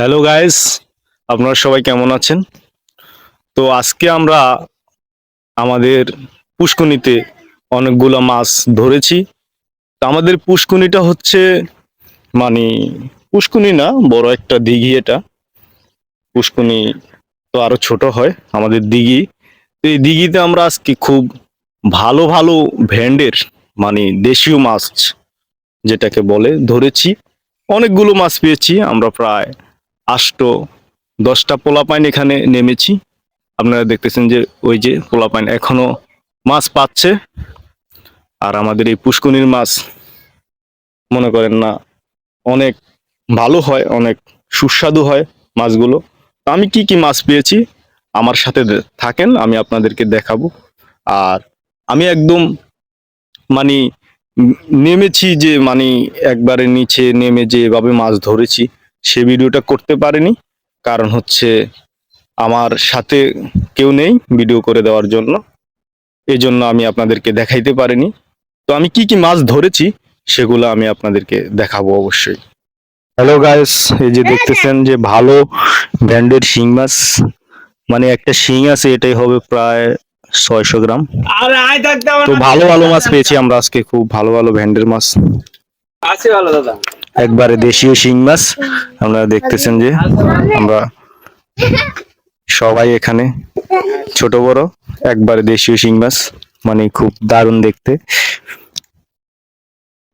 Hello guys আপনারা সবাই কেমন আছেন? তো আজকে আমরা আমাদের পুষ্কনিতে অনেকগুলো মাছ ধরেছি। তো আমাদের পুষ্কনিটা হচ্ছে মানে পুষ্কুনি না, বড় একটা দিঘি এটা। পুষ্কুনি তো আরও ছোট হয়, আমাদের দিঘি। তো এই দিঘিতে আমরা আজকে খুব ভালো ভালো ভ্যান্ডের মানে দেশীয় মাছ যেটাকে বলে ধরেছি। অনেকগুলো মাছ পেয়েছি, আমরা প্রায় আষ্ট, দশটা পোলা পোলাপাইন এখানে নেমেছি। আপনারা দেখতেছেন যে ওই যে পোলা পোলাপাইন এখনও মাছ পাচ্ছে। আর আমাদের এই পুষ্কনির মাছ মনে করেন না, অনেক ভালো হয়, অনেক সুস্বাদু হয় মাছগুলো। তো আমি কি কি মাছ পেয়েছি আমার সাথে থাকেন, আমি আপনাদেরকে দেখাবো। আর আমি একদম মানে নেমেছি যে মানে একবারে নিচে নেমে যে এভাবে মাছ ধরেছি। সে ভিডিওটা করতে পারিনি। কারণ হচ্ছে আমার সাথে কেউ নেই ভিডিও করে দেওয়ার জন্য। এই জন্য আমি আপনাদেরকে দেখাইতে পারিনি। তো আমি কি কি মাছ ধরেছি সেগুলো আমি আপনাদেরকে দেখাবো অবশ্যই। হ্যালো গাইস এই যে দেখতেছেন যে ভালো ব্র্যান্ডের শিং মাছ। মানে একটা শিং আছে এটাই হবে প্রায় ছয়শো গ্রাম। তো ভালো ভালো মাছ পেয়েছি আমরা আজকে খুব ভালো ভালো ভ্যান্ডের মাছ। আছে ভালো দাদা। একবারে দেশীয় শিং মাছ। আপনারা দেখতেছেন যে আমরা সবাই এখানে ছোট বড়, একবারে দেশীয় শিং মাছ মানে খুব দারুণ দেখতে।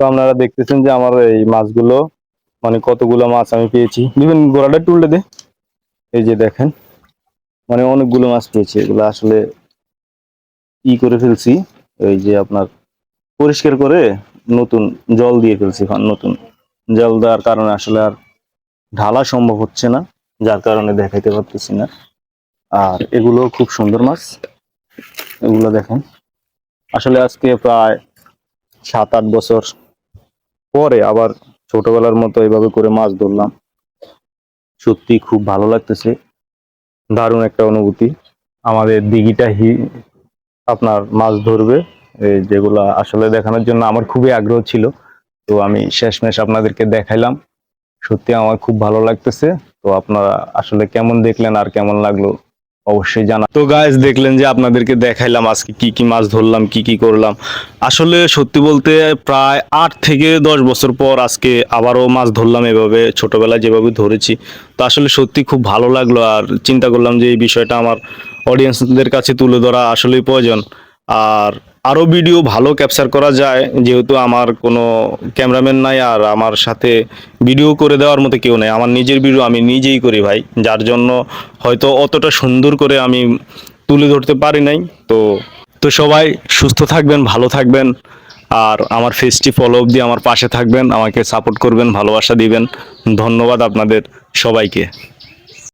তো আপনারা দেখতেছেন যে আমার এই মাছগুলো মানে কতগুলো মাছ আমি পেয়েছি। দিবেন গোড়াটা টুললে দে। এই যে দেখেন মানে অনেকগুলো মাছ পেয়েছি। এগুলো আসলে ই করে ফেলছি। এই যে আপনার পরিষ্কার করে নতুন জল দিয়ে ফেলছি, নতুন। জল দেওয়ার কারণে আসলে আর ঢালা সম্ভব হচ্ছে না, যার কারণে দেখাইতে পারতেছি না। আর এগুলো খুব সুন্দর মাছ, এগুলো দেখেন। আসলে আজকে প্রায় সাত আট বছর পরে আবার ছোটবেলার মতো এইভাবে করে মাছ ধরলাম। সত্যি খুব ভালো লাগতেছে, দারুণ একটা অনুভূতি। আমাদের দিঘিটা হি আপনার মাছ ধরবে যেগুলা আসলে দেখানোর জন্য আমার খুবই আগ্রহ ছিল। তো আমি শেষমেশ আপনাদেরকে দেখাইলাম। সত্যি আমার খুব ভালো লাগতেছে। তো আপনারা আসলে কেমন দেখলেন আর কেমন লাগল অবশ্যই জানা তো গাইস দেখলেন যে আপনাদেরকে দেখাইলাম আজকে কি কি মাছ ধরলাম, কি কি করলাম। আসলে সত্যি বলতে প্রায় আট থেকে দশ বছর পর আজকে আবারও মাছ ধরলাম এভাবে, ছোটবেলায় যেভাবে ধরেছি। তো আসলে সত্যি খুব ভালো লাগল আর চিন্তা করলাম যে এই বিষয়টা আমার অডিয়েন্সদের কাছে তুলে ধরা আসলেই প্রয়োজন। আর আরও ভিডিও ভালো ক্যাপচার করা যায়, যেহেতু আমার কোনো ক্যামেরাম্যান নাই আর আমার সাথে ভিডিও করে দেওয়ার মতো কেউ নেই। আমার নিজের ভিডিও আমি নিজেই করি ভাই, যার জন্য হয়তো অতটা সুন্দর করে আমি তুলে ধরতে পারি নাই। তো তো সবাই সুস্থ থাকবেন, ভালো থাকবেন, আর আমার ফেসটি ফলো অবধি আমার পাশে থাকবেন, আমাকে সাপোর্ট করবেন, ভালোবাসা দিবেন। ধন্যবাদ আপনাদের সবাইকে।